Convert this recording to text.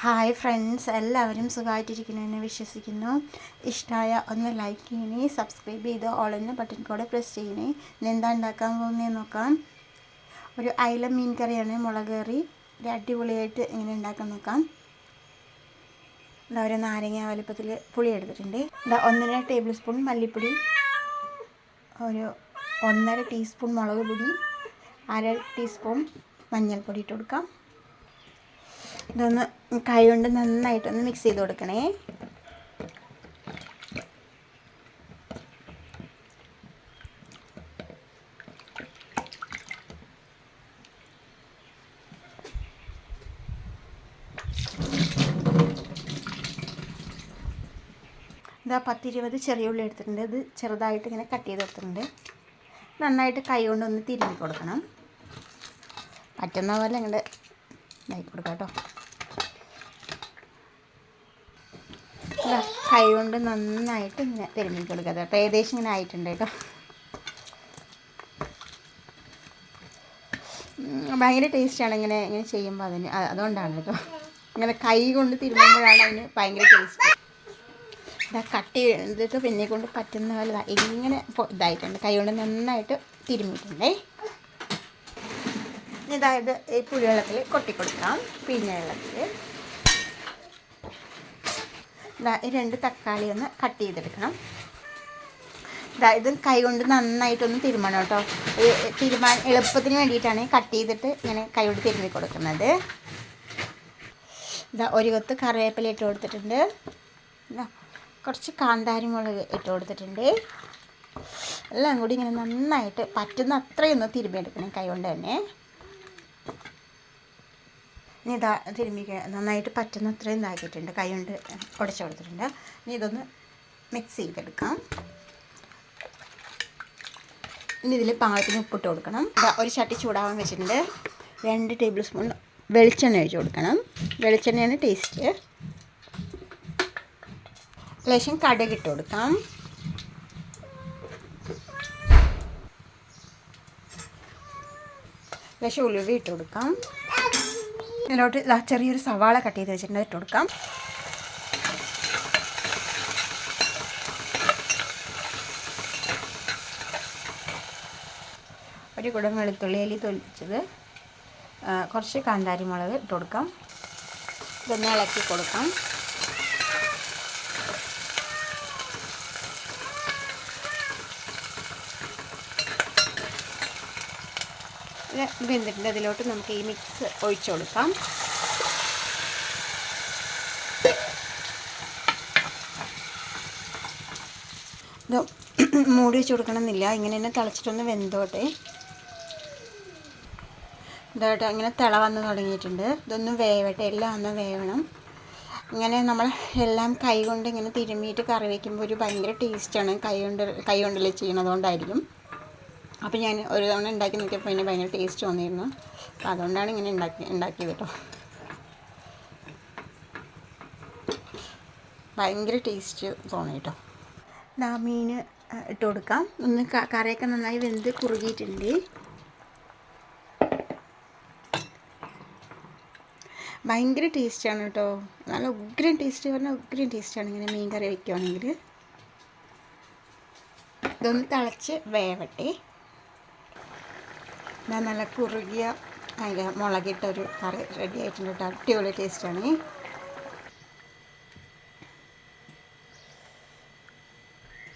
Hi friends എല്ലാവരും സുഖമായിട്ടിരിക്കുന്നു എന്ന് വിശ്വസിക്കുന്നു. ഇഷ്ടമായ ഒന്ന് ലൈക്ക് ചെയ്യണേ സബ്സ്ക്രൈബ് ചെയ്ത് ഓളെന്ന് ബട്ടൺ കൂടെ പ്രസ് ചെയ്യണേ. എന്താ ഉണ്ടാക്കാൻ പോകുന്നതെന്ന് നോക്കാം. ഒരു അയില മീൻ കറിയാണ് മുളക് കറി. ഒരു അടിപൊളിയായിട്ട് ഇങ്ങനെ ഉണ്ടാക്കാൻ നോക്കാം. ഓരോ ഒരു നാരങ്ങ വലുപ്പത്തിൽ പുളി എടുത്തിട്ടുണ്ട്. എന്താ ഒന്നര ടേബിൾ സ്പൂൺ മല്ലിപ്പൊടി. ഒരു ഒന്നര ടീസ്പൂൺ മുളക് പൊടി. അര ടീസ്പൂൺ മഞ്ഞൾപ്പൊടി ഇട്ട് കൊടുക്കാം. ഇതൊന്ന് കൈകൊണ്ട് നന്നായിട്ടൊന്ന് മിക്സ് ചെയ്ത് കൊടുക്കണേ. ഇതാ പത്തിരുപത് ചെറിയ ഉള്ളി എടുത്തിട്ടുണ്ട്. ഇത് ചെറുതായിട്ട് ഇങ്ങനെ കട്ട് ചെയ്ത് എടുത്തിട്ടുണ്ട്. നന്നായിട്ട് കൈ കൊണ്ടൊന്ന് തിരുമ്മി കൊടുക്കണം. പറ്റുന്ന പോലെ ഇങ്ങോട്ട് ഇതാക്കി കൊടുക്കാം കേട്ടോ കൈ കൊണ്ട് നന്നായിട്ട് ഇങ്ങനെ തിരുമ്മി കൊടുക്കുക കേട്ടോ. ഏകദേശം ഇങ്ങനെ ആയിട്ടുണ്ട് കേട്ടോ. ഭയങ്കര ടേസ്റ്റാണ് ഇങ്ങനെ ഇങ്ങനെ ചെയ്യുമ്പോൾ അതിന്. അതുകൊണ്ടാണ് കേട്ടോ. ഇങ്ങനെ കൈ കൊണ്ട് തിരുമ്മുമ്പോഴാണ് അതിന് ഭയങ്കര ടേസ്റ്റ് ഇതാ കട്ട് ചെയ്തിട്ട് പിന്നെ കൊണ്ട് പറ്റുന്ന പോലെ ഇങ്ങനെ ഇതായിട്ടുണ്ട്. കൈ കൊണ്ട് നന്നായിട്ട് തിരുമ്മിയിട്ടുണ്ടേ ഇതായത് ഈ പുളിവെള്ളത്തിൽ കൊട്ടിക്കൊടുക്കാം. പിന്നെ വെള്ളത്തിൽ ഈ രണ്ട് തക്കാളി ഒന്ന് കട്ട് ചെയ്തെടുക്കണം. ഇത് കൈ കൊണ്ട് നന്നായിട്ടൊന്ന് തിരുമണം കേട്ടോ. തിരുമാൻ എളുപ്പത്തിന് വേണ്ടിയിട്ടാണ് കട്ട് ചെയ്തിട്ട് ഇങ്ങനെ കൈ കൊണ്ട് തിരുമ്മി കൊടുക്കുന്നത്. ഇതാ ഒരു കൊത്ത് കറിവേപ്പില ഇട്ട് കൊടുത്തിട്ടുണ്ട്. കുറച്ച് കാന്താരി മുളക് ഇട്ട് കൊടുത്തിട്ടുണ്ട്. എല്ലാം കൂടി ഇങ്ങനെ നന്നായിട്ട് പറ്റുന്ന അത്രയൊന്ന് തിരുമ്മിയെടുക്കണം കൈ കൊണ്ട് തന്നെ. ഇനി ഇതാ തിരുമ്മി നന്നായിട്ട് പറ്റുന്ന അത്രയും ഇതാക്കിയിട്ടുണ്ട്. കൈ കൊണ്ട് ഉടച്ചു കൊടുത്തിട്ടുണ്ട്. ഇനി ഇതൊന്ന് മിക്സ് ചെയ്തെടുക്കാം. ഇനി ഇതിൽ പാകത്തിന് ഉപ്പിട്ട് കൊടുക്കണം. ഒരു ചട്ടി ചൂടാവാൻ വെച്ചിട്ടുണ്ട്. രണ്ട് ടേബിൾ സ്പൂൺ വെളിച്ചെണ്ണ ഒഴിച്ച് കൊടുക്കണം. വെളിച്ചെണ്ണയാണ് ടേസ്റ്റ് ലേശം കടുക് ഇട്ട് കൊടുക്കാം. ലേശം ഉലുവ ഇട്ട് കൊടുക്കാം. ഇതിലോട്ട് ഇതാ ചെറിയൊരു സവാള കട്ട് ചെയ്ത് വെച്ചിട്ടുണ്ട്. ഇട്ട് കൊടുക്കാം. ഒരു കുടം വെളുത്തുള്ളി അലി തൊലിച്ചത്. കുറച്ച് കാന്താരി മുളക് ഇട്ട് കൊടുക്കാം. ഇതൊന്ന് ഇളക്കി കൊടുക്കാം. വെന്തിട്ടുണ്ട്. അതിലോട്ട് നമുക്ക് ഈ മിക്സ് ഒഴിച്ചു കൊടുക്കാം. ഇത് മൂടി വെച്ച് കൊടുക്കണമെന്നില്ല. ഇങ്ങനെ തന്നെ തിളച്ചിട്ടൊന്ന് വെന്തോട്ടെ. ഇതായിട്ട് അങ്ങനെ തിള വന്ന് തുടങ്ങിയിട്ടുണ്ട്. ഇതൊന്ന് വേവട്ടെ. എല്ലാം ഒന്ന് വേവണം. ഇങ്ങനെ നമ്മൾ എല്ലാം കൈ കൊണ്ട് ഇങ്ങനെ തിരുമ്മിയിട്ട് കറി വയ്ക്കുമ്പോൾ ഒരു ഭയങ്കര ടേസ്റ്റാണ് കൈ കൊണ്ട് കൈ കൊണ്ടല്ലേ ചെയ്യണതുകൊണ്ടായിരിക്കും അപ്പോൾ ഞാൻ ഒരു തവണ ഉണ്ടാക്കി നോക്കിയപ്പോൾ അതിന് ഭയങ്കര ടേസ്റ്റ് വന്നിരുന്നു അപ്പോൾ അതുകൊണ്ടാണ് ഇങ്ങനെ ഉണ്ടാക്കി ഉണ്ടാക്കിയത് കേട്ടോ ഭയങ്കര ടേസ്റ്റ് തോന്നി കേട്ടോ ദാ മീൻ ഇട്ട് കൊടുക്കാം. ഒന്ന് കറിയൊക്കെ നന്നായി വെന്ത് കുറുകിയിട്ടുണ്ട്. ഭയങ്കര ടേസ്റ്റാണ് കേട്ടോ നല്ല ഉഗ്രൻ ടേസ്റ്റ് പറഞ്ഞാൽ ഉഗ്രൻ ടേസ്റ്റാണ് ഇങ്ങനെ മീൻ കറി വയ്ക്കുകയാണെങ്കിൽ ഇതൊന്ന് തിളച്ച് വേവട്ടെ. ഞാൻ നല്ല കുറുകിയ അതിൽ മുളകിട്ടൊരു കറി റെഡി ആയിട്ടുണ്ട്. കേട്ടോ അടിപൊളി ടേസ്റ്റാണ്